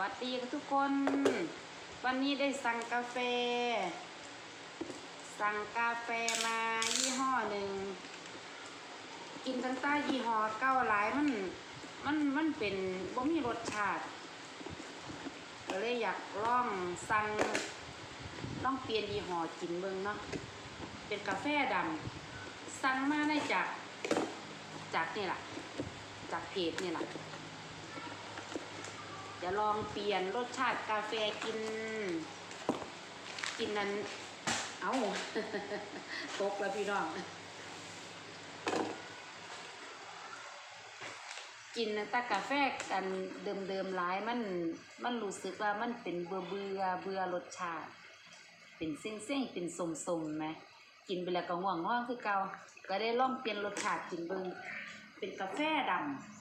วัสดีทุกคน วันนี้ได้สั่งกาแฟ สั่งกาแฟมายี่ห้อหนึ่ง กินตั้งแต่ยี่ห้อเก้าหลายมันมันมันเป็นบ่มีรสชาติก็เลยอยากลองสั่งลองเปลี่ยนยี่ห้อกินเบิ่งเนาะเป็นกาแฟดำสั่งมาได้จากจากนี่แหละจากเพจนี่แหละ จะลองเปลี่ยนรสชาติกาแฟกิน กินนั้น เอาตกแล้วพี่น้อง กินต่กาแฟกันเดิมๆหลายมันมันรู้สึกว่ามันเป็นเบื่อเบื่อเบื่อรสชาติ เป็นเส้งๆเป็นสมๆไหมกินไปแล้วก็ง่วงง่วงคือเกาก็ได้ลองเปลี่ยนรสชาติกินเบิ่งเป็นกาแฟดำ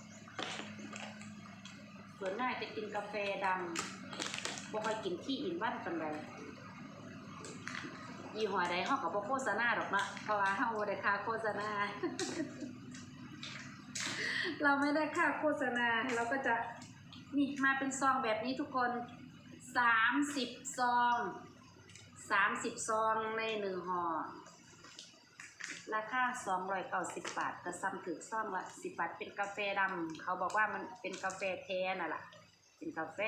ส่วนมากจะกินกาแฟดำบ่ค่อยกินที่อินวันกันใดยี่ห้อใดเฮาก็บ่โฆษณาดอกนะเพราะว่าเฮาบ่ได้ค่าโฆษณา เราไม่ได้ค่าโฆษณาเราก็จะนี่มาเป็นซองแบบนี้ทุกคนสามสิบซองสามสิบซองในหนึ่งห่อ ราคาสองร้อยเก้าสิบบาทก็ซ้ำถึกซ่องละสิบบาทเป็นกาแฟดำเขาบอกว่ามันเป็นกาแฟแท้น่ะล่ะ เป็นกาแฟ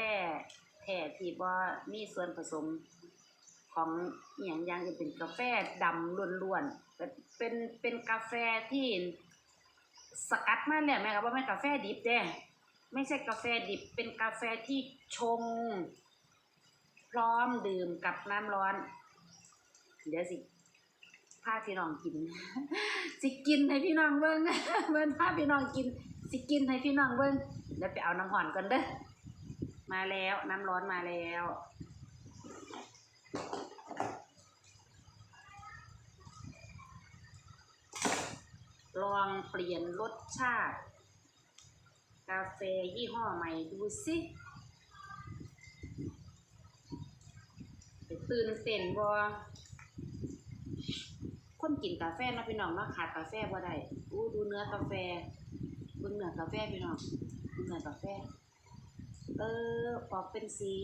แท้ที่บ่มีส่วนผสมของอย่างอย่างอื่นเป็นกาแฟดำล้วนๆเป็นเป็นเป็นกาแฟที่สกัดมาแล้วแม่ก็บ่แม่กาแฟดิบเด้ไม่ใช่กาแฟดิบเป็นกาแฟที่ชง พร้อมดื่มกับน้ำร้อน เดี๋ยวสิ พาพี่น้องกิน สิกินให้พี่น้องเบิ่งเบิ่งพาพี่น้องกิน สิกินให้พี่น้องเบิ่งเดี๋ยวไปเอาน้ำห่อนก่อนเด้อมาแล้วน้ำร้อนมาแล้วลองเปลี่ยนรสชาติ กาแฟยี่ห้อใหม่ดูสิตื่นเต้นบ่ คนกินกาแฟนาะพี่น้องเนาะขาดกาแฟบ่ได้อู้ดูเนื้อกาแฟเบิ่งเนื้อกาแฟพี่น้องดูเนื้อกาแฟ เออออกเป็นสี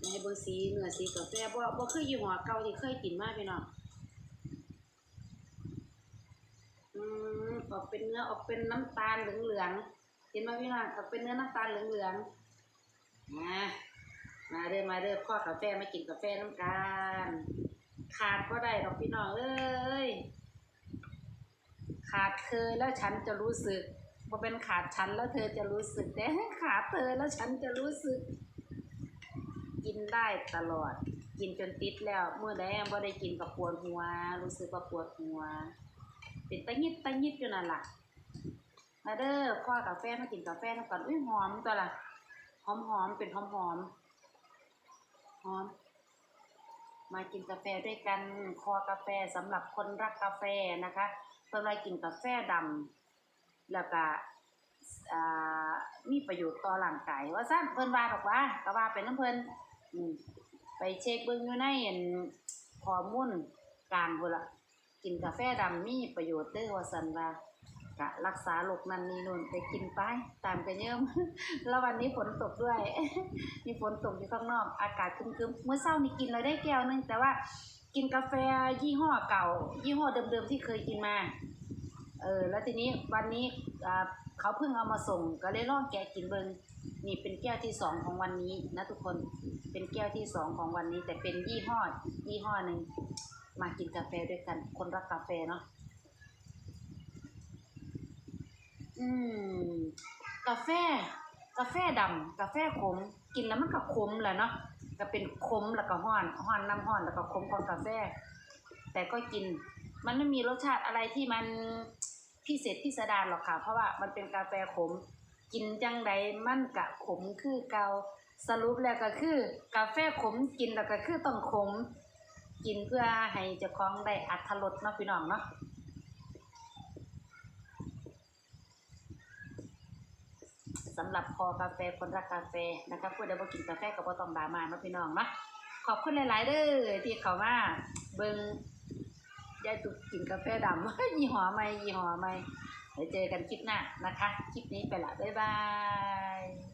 ในเบิ่งสีเนื้อสีกาแฟบ่บ่เคือยี่ห้อเก่าที่เคยกินมากพี่น้องอืมออกเป็นเนื้อออกเป็นน้ำตาลเหลืองๆเห็นไหมพี่น้องออกเป็นเนื้อน้ำตาลเหลืองๆนะ มาเด้อมาเด้อข้อกาแฟมากินกาแฟน้ำกันขาดก็ได้ดอกพี่น้องเอ้ยขาดเธอแล้วฉันจะรู้สึกว่าเป็นขาดฉันแล้วเธอจะรู้สึกแต่ขาดเธอแล้วฉันจะรู้สึก กินได้ตลอด กินจนติดแล้วเมื่อใดบ่ได้กินกับปวดหัว รู้สึกว่าปวดหัวเป็นตะยิดตะยิดอยู่นั่นแหละมาเด้อข้อกาแฟมากินกาแฟน้ำกันอุ้ยหอมตัวละหอมหอมเป็นหอมหอมๆ หอม มากินกาแฟด้วยกันคอกาแฟสำหรับคนรักกาแฟนะคะเพิ่นว่ากินกาแฟดำแล้วก็อ่ามีประโยชน์ต่อร่างกายว่าซั่นเพิ่นว่าดอกว่าก็ว่าเป็นน้ำเพิ่นอืมไปเช็คเบิ่งอยู่ในอันข้อมูลกลางพุ่นละกินกาแฟดำมีประโยชน์เด้อว่าซันว่า ก็รักษาโรคนั้นนี่นู่นไปกินไปตามกันเยิมแล้ววันนี้ฝนตกด้วย มีฝนตกอยู่ข้างนอก อากาศครึมๆเมื่อเช้านี่กินเราได้แก้วนึงแต่ว่ากินกาแฟยี่ห้อเก่า ยี่ห้อเดิมๆที่เคยกินมา เออแล้วทีนี้วันนี้เขาเพิ่งเอามาส่งก็เลยลองแกะกินเบิงนี่เป็นแก้วที่สองของวันนี้นะทุกคนเป็นแก้วที่สองของวันนี้ แต่เป็นยี่ห้อยี่ห้อหนึ่งมากินกาแฟด้วยกัน คนรักกาแฟเนาะ อืมกาแฟ กาแฟดำกาแฟขม กินแล้วมันก็ขมแหละเนาะก็เป็นขมแล้วก็ห้อนห้อนน้ำห้อนแล้วก็ขมของกาแฟ แต่ก็กิน มันไม่มีรสชาติอะไรที่มันพิเศษพิสดารหรอกค่ะ เพราะว่ามันเป็นกาแฟขม กินจังใดมันกะขมคือเกาสรุปแล้วก็คือ กาแฟขมกินแล้วก็คือต้องขม กินเพื่อให้เจ้าของได้อัตรสเนาะพี่น้องเนาะ สำหรับคอกาแฟคนรักกาแฟนะคะพูดไดบ่กินกาแฟกับ่ต้องดามาเนาะพี่น้องเนาะขอบคุณหลาย ๆเด้อที่เขามาเบิ้งยายตุกกินกาแฟดำยี่ห้อใหม่ยี่ห้อใหม่เดี๋ยวเจอกันคลิปหน้านะคะ คลิปนี้ไปละบ๊ายบาย